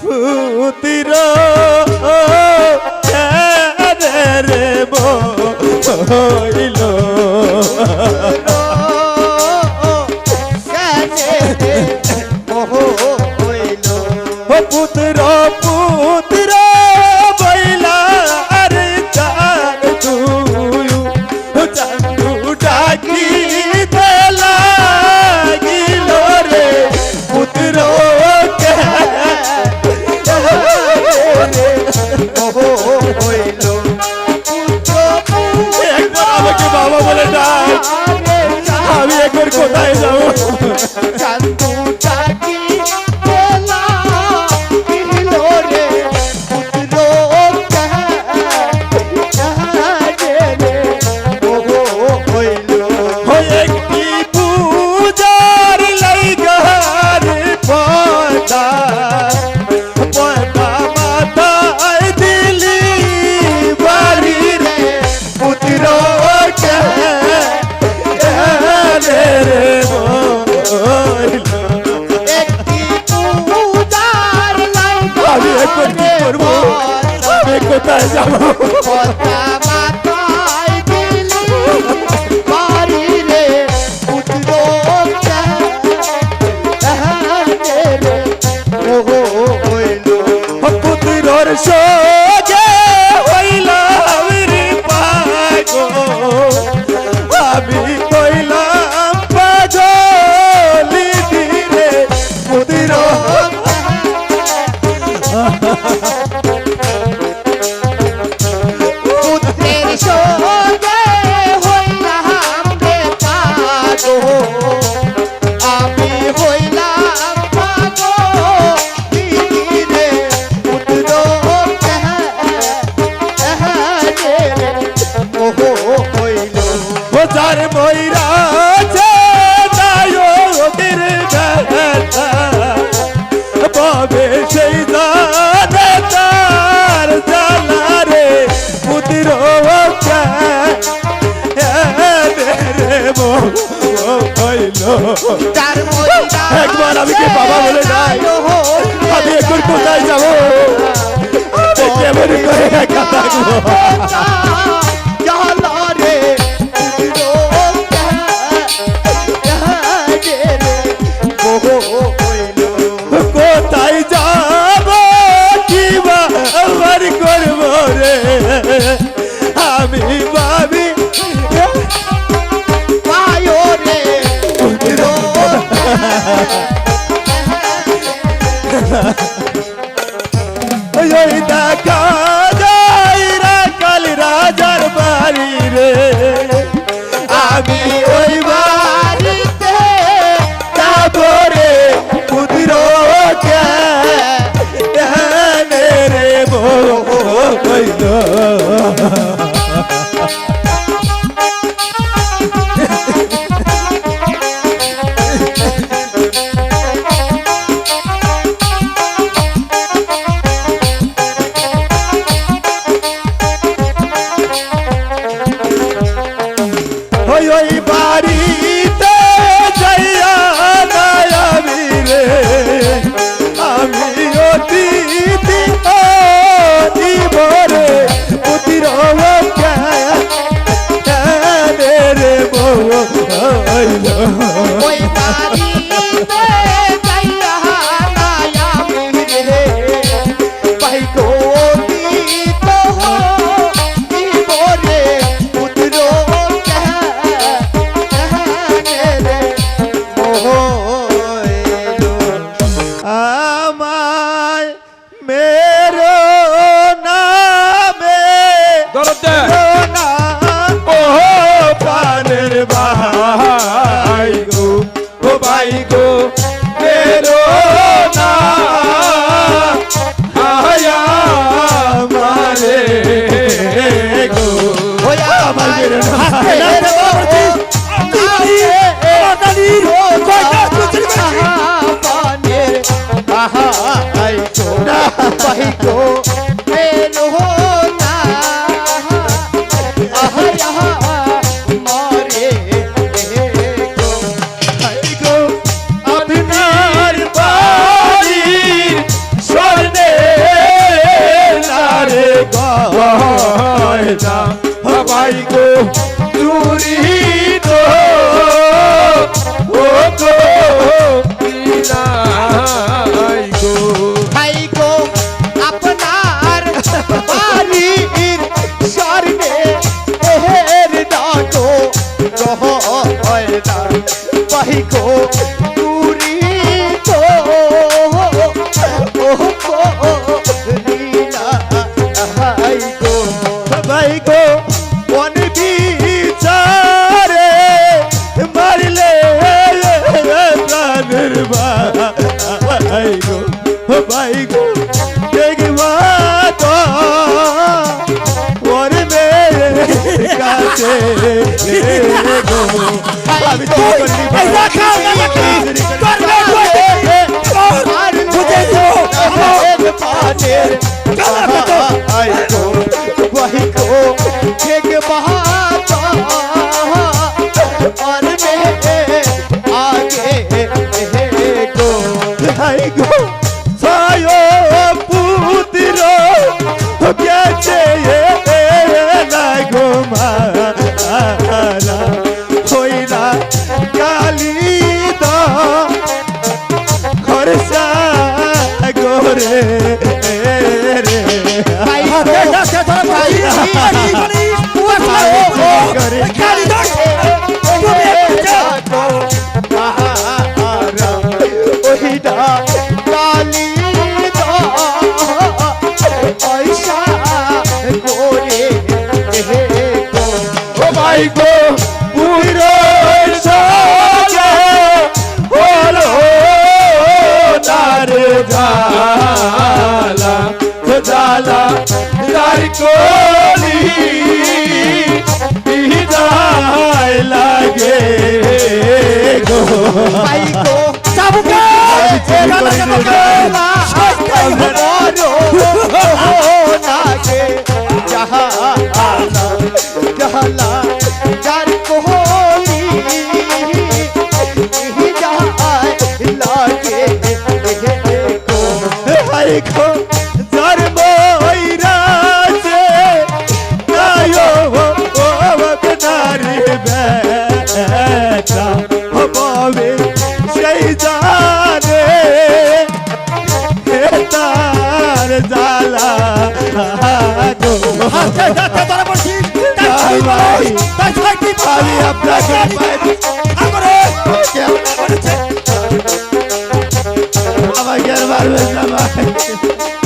ফুতিরা কোথায় যাব? তার একবার আমি কে বাবা বলে যাই আমি এখন কোথায় যাব? কেমন করে একা থাকব? I got. দরদ ও পানের ভাই গো ও ভাই গো বেরো না। আয়া মারে গো। ও আমার বেরো না Bye. কো, পুরি কো। ও কো, লীলা হাই গো সবাই গো কোন বিচারে, মারলে প্রাণের ভাই গো Yeah. जाला हो जाला दार कोली दाय लगे गो भाई को सब के I'm gonna get out of this.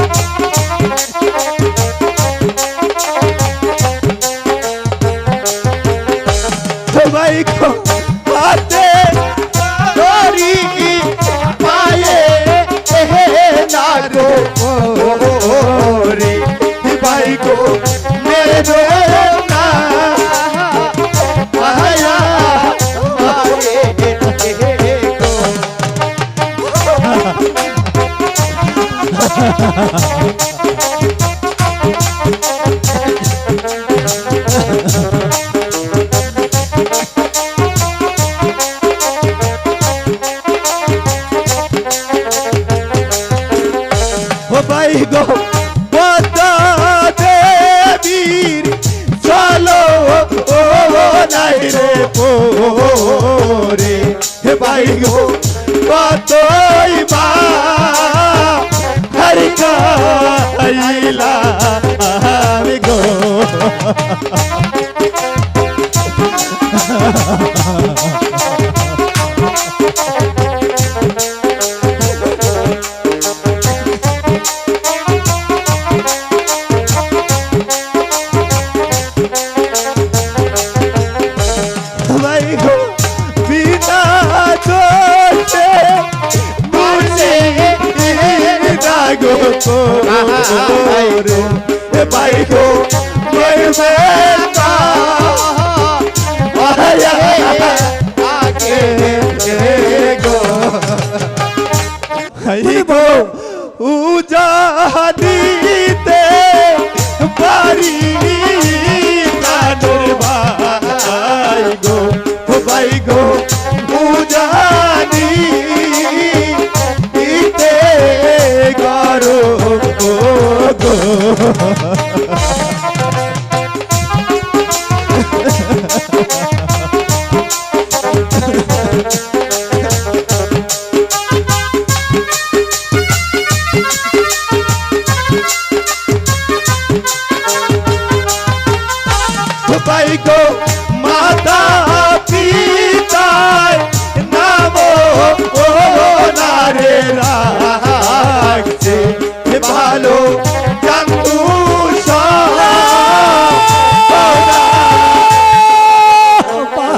গো দেবীর চলো ও নাই রে পো রে। হে ভাই গো আইলা আমি গো। কোথায় গো মাতা পিতায় নাম ও নারে রাখছে ভালো